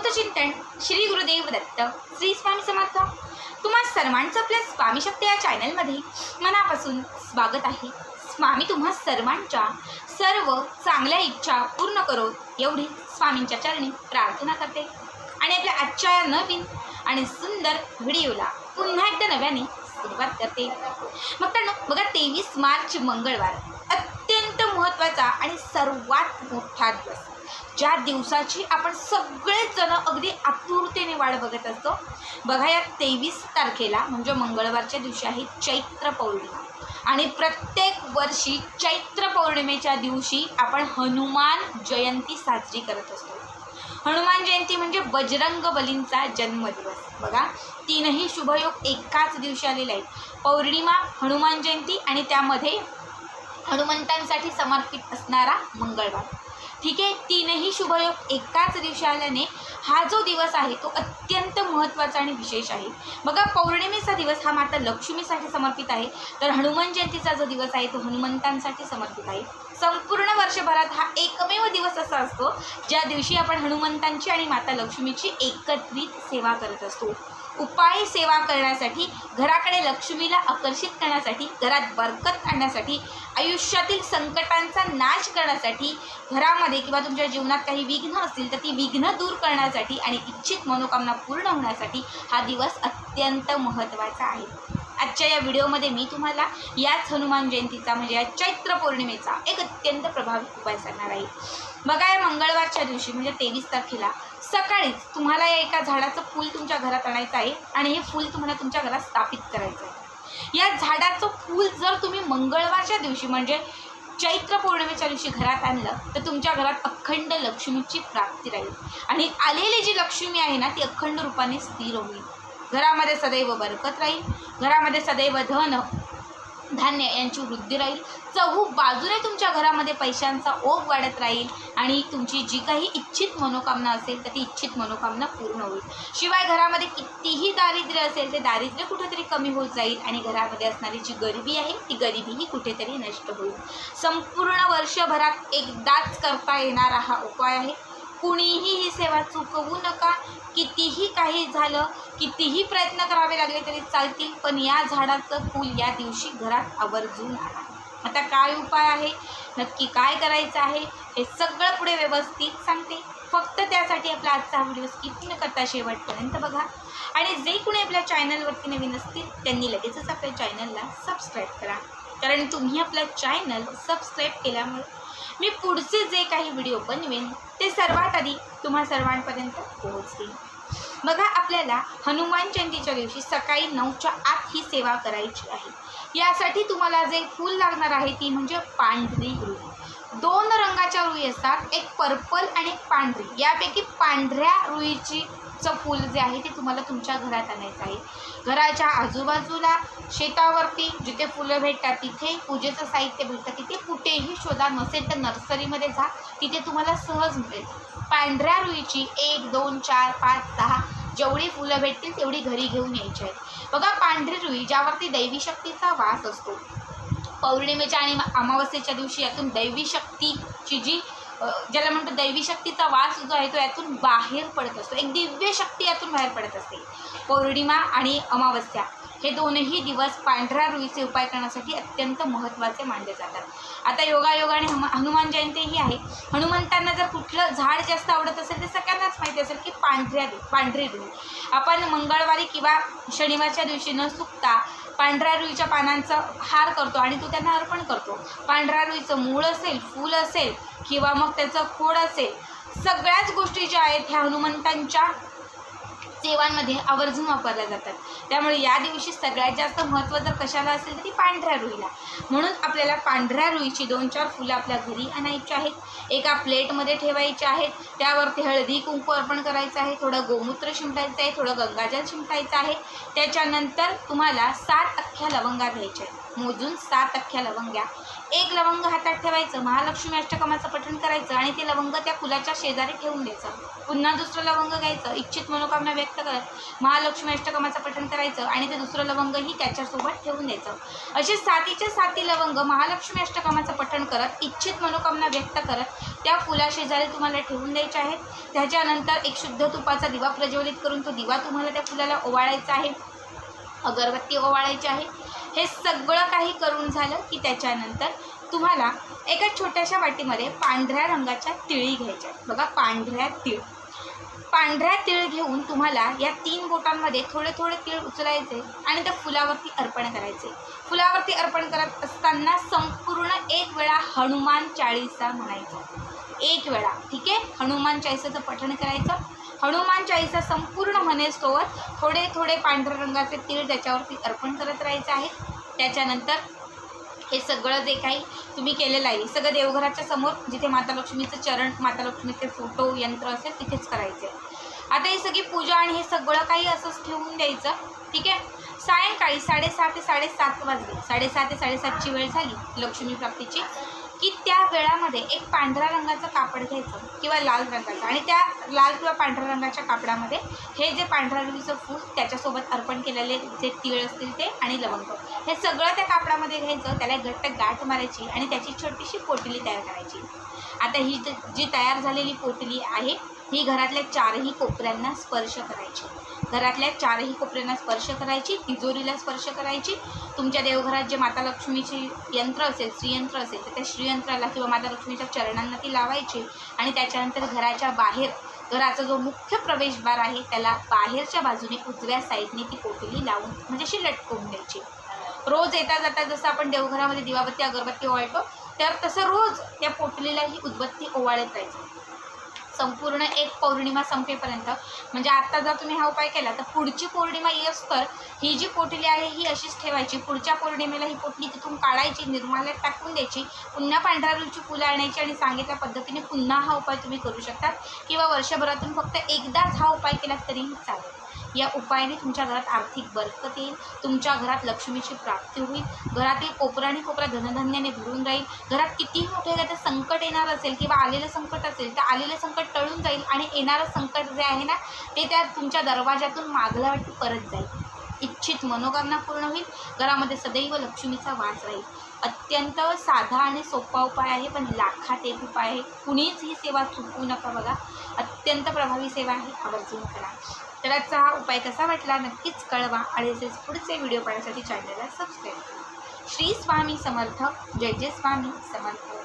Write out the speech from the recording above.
अवधूत चिंतन श्री गुरुदेव दत्त श्री स्वामी समर्थ. तुम्हा सर्वांचं आपल्या स्वामी शक्ती या चॅनलमध्ये मनापासून स्वागत आहे. स्वामी तुम्हा सर्वांच्या सर्व चांगल्या इच्छा पूर्ण करो एवढी स्वामींच्या चरणी प्रार्थना करते. आणि आपल्या आजच्या या नवीन आणि सुंदर व्हिडिओला पुन्हा एकदा नव्याने सुरुवात करते. मग तर बघा तेवीस मार्च मंगळवार अत्यंत महत्त्वाचा आणि सर्वात मोठा दिवस. ज्या दिवसाची आपण सगळेच जण अगदी आतुरतेने वाट बघत असतो बघा या तेवीस तारखेला म्हणजे मंगळवारच्या दिवशी आहे चैत्र पौर्णिमा. आणि प्रत्येक वर्षी चैत्र पौर्णिमेच्या दिवशी आपण हनुमान जयंती साजरी करत असतो. हनुमान जयंती म्हणजे बजरंग बलींचा जन्मदिवस. बघा तीनही शुभयोग एकाच दिवशी आलेले आहेत. पौर्णिमा हनुमान जयंती आणि त्यामध्ये हनुमंतांसाठी समर्पित असणारा मंगळवार. ठीक आहे? तीनही शुभयोग एकाच दिवशी आल्याने हा जो दिवस आहे तो अत्यंत महत्त्वाचा आणि विशेष आहे. बघा पौर्णिमेचा दिवस हा माता लक्ष्मीसाठी समर्पित आहे. तर हनुमान जयंतीचा जो दिवस आहे तो हनुमंतांसाठी समर्पित आहे. संपूर्ण वर्षभरात हा एकमेव असा असतो ज्या दिवशी आपण हनुमंतांची आणि माता लक्ष्मीची एकत्रित सेवा करत असतो. उपाय सेवा करण्यासाठी घराकडे लक्ष्मीला आकर्षित करण्यासाठी घरात बरकत आणण्यासाठी आयुष्यातील संकटांचा नाश करण्यासाठी घरामध्ये किंवा तुमच्या जीवनात काही विघ्न असतील तर ती विघ्न दूर करण्यासाठी आणि इच्छित मनोकामना पूर्ण होण्यासाठी हा दिवस अत्यंत महत्त्वाचा आहे. आजच्या या व्हिडिओमध्ये मी तुम्हाला याच हनुमान जयंतीचा म्हणजे या चैत्र पौर्णिमेचा एक अत्यंत प्रभावी उपाय सांगणार आहे. बघा या मंगळवारच्या दिवशी म्हणजे तेवीस तारखेला सकाळीच तुम्हाला या एका झाडाचं फूल तुमच्या घरात आणायचं आहे आणि हे फूल तुम्हाला तुमच्या घरात स्थापित करायचं आहे. या झाडाचं फूल जर तुम्ही मंगळवारच्या दिवशी म्हणजे चैत्र पौर्णिमेच्या दिवशी घरात आणलं तर तुमच्या घरात अखंड लक्ष्मीची प्राप्ती राहील. आणि आलेली जी लक्ष्मी आहे ना ती अखंड रूपाने स्थिर होईल. घरामध्ये सदैव बरकत राहील. घरामध्ये सदैव धन धान्य यांची वृद्धी राहील. चहू बाजूने तुमच्या घरामध्ये पैशांचा ओघ वाढत राहील आणि तुमची जी काही इच्छित मनोकामना असेल तर ती इच्छित मनोकामना पूर्ण होईल. शिवाय घरामध्ये कितीही दारिद्र्य असेल ते दारिद्र्य कुठेतरी कमी होत जाईल आणि घरामध्ये असणारी जी गरिबी आहे ती गरिबीही कुठेतरी नष्ट होईल. संपूर्ण वर्षभरात एकदाच करता येणारा हा उपाय आहे. कुणीही ही सेवा चुकवू नका. कितीही काही झालं कितीही प्रयत्न करावे लागले तरी चालतील पण या झाडाचं फूल या दिवशी घरात आवर्जून आणा आता काय उपाय आहे? नक्की काय करायचं आहे? हे सगळं पुढे व्यवस्थित सांगते. फक्त त्यासाठी आपला आजचा व्हिडिओ स्किप न करता शेवटपर्यंत बघा. आणि जे कुणी आपल्या चॅनलवरती नवीन असतील त्यांनी लगेचच आपल्या चॅनलला सबस्क्राईब करा. कारण तुम्ही आपला चॅनल सबस्क्राईब केल्यामुळे मी पुढचे जे काही व्हिडिओ बनवेन ते सर्वात आधी तुम्हा सर्वांपर्यंत पोहोचतील. बघा आपल्याला हनुमान जयंतीच्या दिवशी सकाळी नऊच्या आत ही सेवा करायची आहे. यासाठी तुम्हाला जे फूल लागणार आहे ती म्हणजे पांढरी रुई दोन रंगाच्या रुई असतात एक पर्पल आणि एक पांढरी. यापैकी पांढऱ्या रुईची चं फूल जे आहे ते तुम्हाला तुमच्या घरात आणायचं आहे. घराच्या आजूबाजूला शेतावरती जिथे फुलं भेटतात तिथे पूजेचं साहित्य भेटतं तिथे कुठेही शोधा नसेल तर नर्सरीमध्ये जा तिथे तुम्हाला सहज मिळेल. पांढऱ्या रुईची एक दोन चार पाच सहा जेवढी फुलं भेटतील तेवढी घरी घेऊन यायची आहेत. बघा पांढरी रुई ज्यावरती दैवी शक्तीचा वास असतो. पौर्णिमेच्या आणि अमावस्येच्या दिवशी यातून दैवी शक्तीची जी ज्याला म्हणतो दैवी शक्तीचा वास जो आहे तो यातून बाहेर पडत असतो. एक दिव्य शक्ती यातून बाहेर पडत असते. पौर्णिमा आणि अमावस्या. हे दोनही दिवस पांढऱ्या रुईचे उपाय करण्यासाठी अत्यंत महत्त्वाचे मानले जातात. आता योगायोगाने हम हनुमान जयंती ही आहे. हनुमंतांना जर कुठलं झाड जास्त आवडत असेल तर सगळ्यांनाच माहिती असेल की पांढऱ्या रुई पांढरी रुई. आपण मंगळवारी किंवा शनिवारच्या दिवशी न चुकता पांढऱ्या रुईच्या पानांचा हार करतो आणि तो त्यांना अर्पण करतो. पांढऱ्या रुईचं मूळ असेल फूल असेल किंवा मग त्याचं खोड असेल सगळ्याच गोष्टी ज्या आहेत ह्या हनुमंतांच्या सेवांमध्ये आवर्जून वापरल्या जातात. त्यामुळे या दिवशी सगळ्यात जास्त महत्त्व जर कशाला असेल तर ती पांढऱ्या रुईला. म्हणून आपल्याला पांढऱ्या रुईची दोन चार फुलं आपल्या घरी आणायची आहेत. एका प्लेटमध्ये ठेवायची आहेत. त्यावरती हळदी कुंकू अर्पण करायचं आहे. थोडं गोमूत्र शिंपडायचं आहे. थोडं गंगाजल शिंपडायचं आहे. त्याच्यानंतर तुम्हाला सात अख्ख्या लवंगा घ्यायच्या आहेत. मोजून सात अख्ख्या लवंग्या. एक लवंग हातात ठेवायचं महालक्ष्मी अष्टकमाचं पठण करायचं आणि ते लवंग त्या फुलाच्या शेजारी ठेवून द्यायचं. पुन्हा दुसरं लवंग घ्यायचं इच्छित मनोकामना व्यक्त करत महालक्ष्मी अष्टकमाचं पठण करायचं आणि ते दुसरं लवंगही त्याच्यासोबत ठेवून द्यायचं. असे सातीच्या साती लवंग महालक्ष्मी अष्टकमाचं पठण करत इच्छित मनोकामना व्यक्त करत त्या फुलाशेजारी तुम्हाला ठेवून द्यायचे आहेत. त्याच्यानंतर एक शुद्ध तुपाचा दिवा प्रज्वलित करून तो दिवा तुम्हाला त्या फुलाला ओवाळायचा आहे. अगरबत्ती ओवाळायची आहे. हे सगळं काही करून झालं की त्याच्यानंतर तुम्हाला एका छोट्याशा वाटीमध्ये पांढऱ्या रंगाच्या तिळी घ्यायच्या आहेत. बघा पांढऱ्या तीळ. पांढऱ्या तीळ घेऊन तुम्हाला या तीन बोटांमध्ये थोडे थोडे तीळ उचलायचे आणि त्या फुलावरती अर्पण करायचे. फुलावरती अर्पण करत असताना संपूर्ण एक वेळा हनुमान चाळीसा म्हणायचा. एक वेळा ठीक आहे? हनुमान चाळीसाचं पठण करायचं. हनुमान चाळीसा संपूर्ण म्हणेसोबत थोडे थोडे पांढऱ्या रंगाचे तीळ त्याच्यावरती अर्पण करत राहायचं आहे. त्याच्यानंतर हे सगळं जे काही तुम्ही केलेलं आहे सगळं देवघराच्या समोर जिथे माता लक्ष्मीचं चरण माता लक्ष्मीचे फोटो यंत्र असेल तिथेच करायचे. आता ही सगळी पूजा आणि हे सगळं काही असंच ठेवून द्यायचं. ठीक आहे? सायंकाळी साडेसहा ते साडेसात वाजले. साडेसहा ते साडेसातची वेळ झाली. लक्ष्मी प्राप्तीची. की त्या वेळामध्ये एक पांढऱ्या रंगाचं कापड घ्यायचं किंवा लाल रंगाचं. आणि त्या लाल किंवा पांढऱ्या रंगाच्या कापडामध्ये हे जे पांढऱ्या रंगीचं फूल त्याच्यासोबत अर्पण केलेले जे तीळ असतील ते आणि लवंग. हे सगळं त्या कापडामध्ये घ्यायचं त्याला घट्ट गाठ मारायची आणि त्याची छोटीशी पोटली तयार करायची. आता ही जी तयार झालेली पोटली आहे ही घरातल्या चारही कोपऱ्यांना स्पर्श करायची. घरातल्या चारही कोपऱ्यांना स्पर्श करायची तिजोरीला स्पर्श करायची. तुमच्या देवघरात जे माता लक्ष्मीचे यंत्र असेल श्रीयंत्र असेल तर त्या श्रीयंत्राला किंवा माता लक्ष्मीच्या चरणांना ती लावायची आणि त्याच्यानंतर घराच्या बाहेर घराचा जो मुख्य प्रवेशद्वार आहे त्याला बाहेरच्या बाजूने उजव्या साईडने ती पोटली लावून म्हणजे अशी लटकवून द्यायची. रोज येता जाता जसं आपण देवघरामध्ये दिवाबत्ती अगरबत्ती ओवाळतो तर तसं रोज त्या पोटलीला ही उदबत्ती ओवाळत जायची. संपूर्ण एक पौर्णिमा संपेपर्यंत. म्हणजे आत्ता जर तुम्ही हा उपाय केला तर पुढची पौर्णिमा येस तर ही जी पोटली आहे ही अशीच ठेवायची. पुढच्या पौर्णिमेला ही पोटली तिथून काढायची निर्माल्यात टाकून द्यायची. पुन्हा पांढऱ्या रुची फुलं आणायची आणि सांगितल्या पद्धतीने पुन्हा हा उपाय तुम्ही करू शकता. किंवा वर्षभरातून फक्त एकदाच हा उपाय केला तरीही चालेल. या उपायाने तुमच्या घरात आर्थिक बरकत येईल. तुमच्या घरात लक्ष्मीची प्राप्ती होईल. घरातील कोपरा आणि कोपरा धनधान्याने भरून राहील. घरात कितीही मोठे एखादं संकट येणार असेल किंवा आलेलं संकट असेल तर आलेलं संकट टळून जाईल आणि येणारं संकट जे आहे ना ते त्या तुमच्या दरवाजातून मागल्या वाटून परत जाईल. इच्छित मनोकामना पूर्ण होईल. घरामध्ये सदैव लक्ष्मीचा वास राहील. अत्यंत साधा आणि सोपा उपाय आहे पण लाखात एक उपाय आहे. कुणीच ही सेवा चुकवू नका बघा. अत्यंत प्रभावी सेवा आहे. आवर्जून करा. तर आजचा हा उपाय कसा वाटला नक्कीच कळवा आणि असेच पुढचे व्हिडिओ पाहण्यासाठी चॅनलला सबस्क्राईब करा. श्री स्वामी समर्थ. जय जय स्वामी समर्थ.